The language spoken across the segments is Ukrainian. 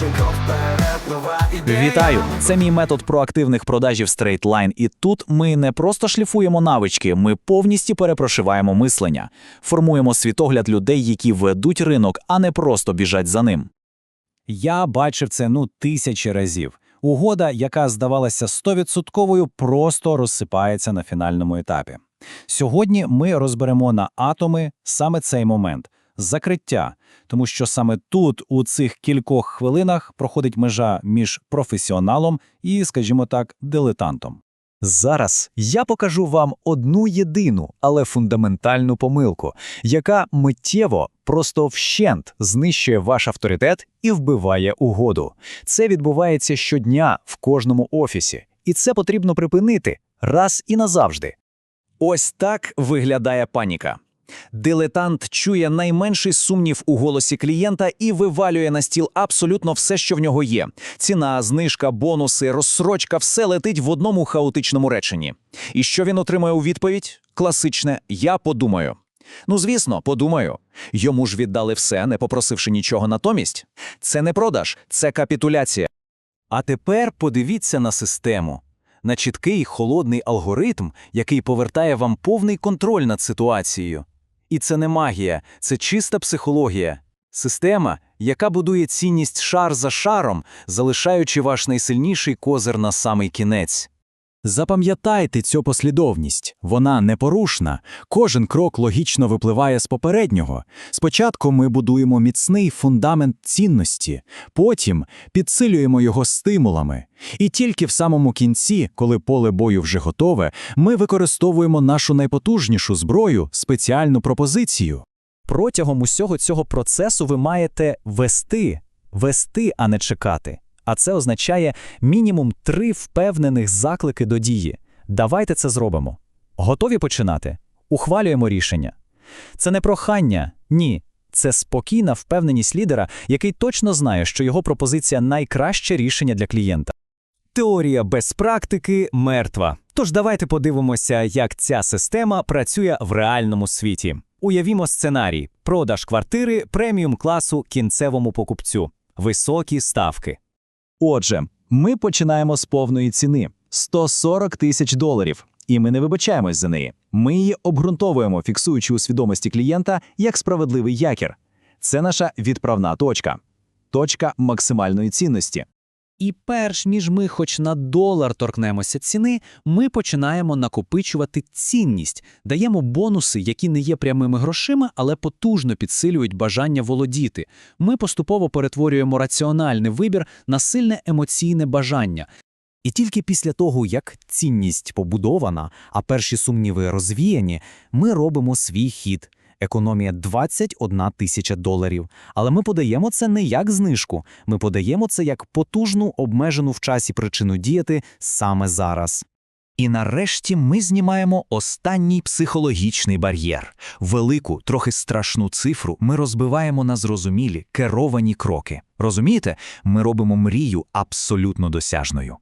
кожен крок вперед, нова ідея. Вітаю! Це мій метод проактивних продажів StraightLine. І тут ми не просто шліфуємо навички, ми повністю перепрошиваємо мислення, формуємо світогляд людей, які ведуть ринок, а не просто біжать за ним. Я бачив це ну тисячі разів. Угода, яка здавалася стовідсотковою, просто розсипається на фінальному етапі. Сьогодні ми розберемо на атоми саме цей момент закриття, тому що саме тут, у цих кількох хвилинах, проходить межа між професіоналом і, скажімо так, дилетантом. Зараз я покажу вам одну єдину, але фундаментальну помилку, яка миттєво, просто вщент знищує ваш авторитет і вбиває угоду. Це відбувається щодня в кожному офісі, і це потрібно припинити раз і назавжди. Ось так виглядає паніка. Дилетант чує найменший сумнів у голосі клієнта і вивалює на стіл абсолютно все, що в нього є. Ціна, знижка, бонуси, розсрочка все летить в одному хаотичному реченні. І що він отримує у відповідь? Класичне Я подумаю. Ну, звісно, подумаю. Йому ж віддали все, не попросивши нічого натомість. Це не продаж, це капітуляція. А тепер подивіться на систему. На чіткий холодний алгоритм, який повертає вам повний контроль над ситуацією. І це не магія, це чиста психологія. Система, яка будує цінність шар за шаром, залишаючи ваш найсильніший козир на самий кінець. Запам'ятайте цю послідовність. Вона непорушна. Кожен крок логічно випливає з попереднього. Спочатку ми будуємо міцний фундамент цінності, потім підсилюємо його стимулами. І тільки в самому кінці, коли поле бою вже готове, ми використовуємо нашу найпотужнішу зброю спеціальну пропозицію. Протягом усього цього процесу ви маєте вести, вести, а не чекати. А це означає мінімум три впевнених заклики до дії. Давайте це зробимо. Готові починати? Ухвалюємо рішення. Це не прохання, ні. Це спокійна впевненість лідера, який точно знає, що його пропозиція найкраще рішення для клієнта. Теорія без практики мертва. Тож давайте подивимося, як ця система працює в реальному світі. Уявімо сценарій: продаж квартири преміум класу кінцевому покупцю, високі ставки. Отже, ми починаємо з повної ціни 140 тисяч доларів, і ми не вибачаємось за неї. Ми її обґрунтовуємо, фіксуючи у свідомості клієнта як справедливий якір. Це наша відправна точка, точка максимальної цінності. І перш ніж ми хоч на долар торкнемося ціни, ми починаємо накопичувати цінність, даємо бонуси, які не є прямими грошима, але потужно підсилюють бажання володіти. Ми поступово перетворюємо раціональний вибір на сильне емоційне бажання. І тільки після того, як цінність побудована, а перші сумніви розвіяні, ми робимо свій хід. Економія 21 тисяча доларів. Але ми подаємо це не як знижку, ми подаємо це як потужну, обмежену в часі причину діяти саме зараз. І нарешті ми знімаємо останній психологічний бар'єр. Велику, трохи страшну цифру ми розбиваємо на зрозумілі, керовані кроки. Розумієте, ми робимо мрію абсолютно досяжною.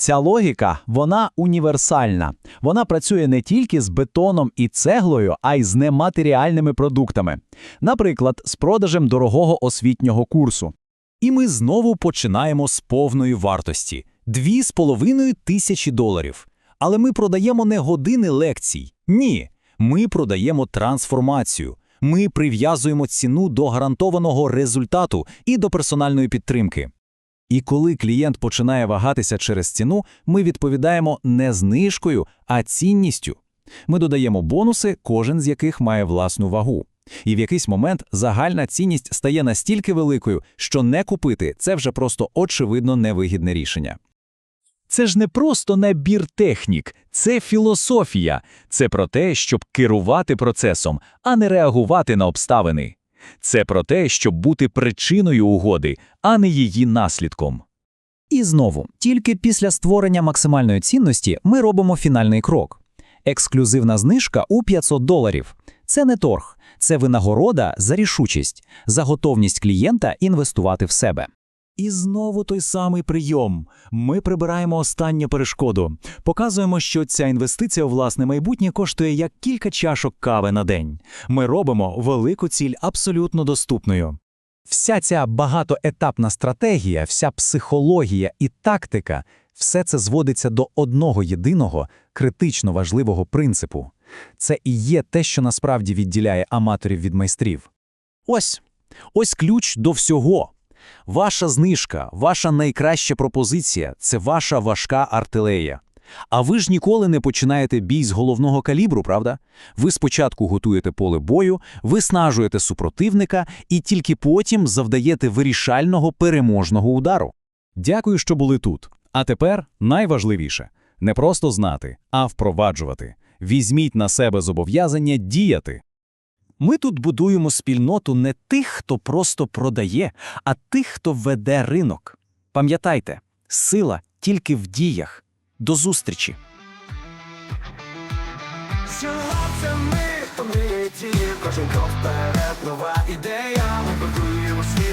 Ця логіка, вона універсальна. Вона працює не тільки з бетоном і цеглою, а й з нематеріальними продуктами. Наприклад, з продажем дорогого освітнього курсу. І ми знову починаємо з повної вартості дві з половиною тисячі доларів. Але ми продаємо не години лекцій. Ні, ми продаємо трансформацію. Ми прив'язуємо ціну до гарантованого результату і до персональної підтримки. І коли клієнт починає вагатися через ціну, ми відповідаємо не знижкою, а цінністю. Ми додаємо бонуси, кожен з яких має власну вагу. І в якийсь момент загальна цінність стає настільки великою, що не купити це вже просто очевидно невигідне рішення. Це ж не просто набір технік, це філософія. Це про те, щоб керувати процесом, а не реагувати на обставини. Це про те, щоб бути причиною угоди, а не її наслідком. І знову, тільки після створення максимальної цінності ми робимо фінальний крок. Ексклюзивна знижка у 500 доларів. Це не торг, це винагорода за рішучість, за готовність клієнта інвестувати в себе. І знову той самий прийом. Ми прибираємо останню перешкоду. Показуємо, що ця інвестиція у власне майбутнє коштує як кілька чашок кави на день. Ми робимо велику ціль абсолютно доступною. Вся ця багатоетапна стратегія, вся психологія і тактика все це зводиться до одного єдиного критично важливого принципу. Це і є те, що насправді відділяє аматорів від майстрів. Ось. Ось ключ до всього. Ваша знижка, ваша найкраща пропозиція – це ваша важка артилерія. А ви ж ніколи не починаєте бій з головного калібру, правда? Ви спочатку готуєте поле бою, виснажуєте супротивника і тільки потім завдаєте вирішального переможного удару. Дякую, що були тут. А тепер найважливіше – не просто знати, а впроваджувати. Візьміть на себе зобов'язання діяти. Ми тут будуємо спільноту не тих, хто просто продає, а тих, хто веде ринок. Пам'ятайте, сила тільки в діях. До зустрічі! Сила це ми помиті, кожен крок вперед, нова ідея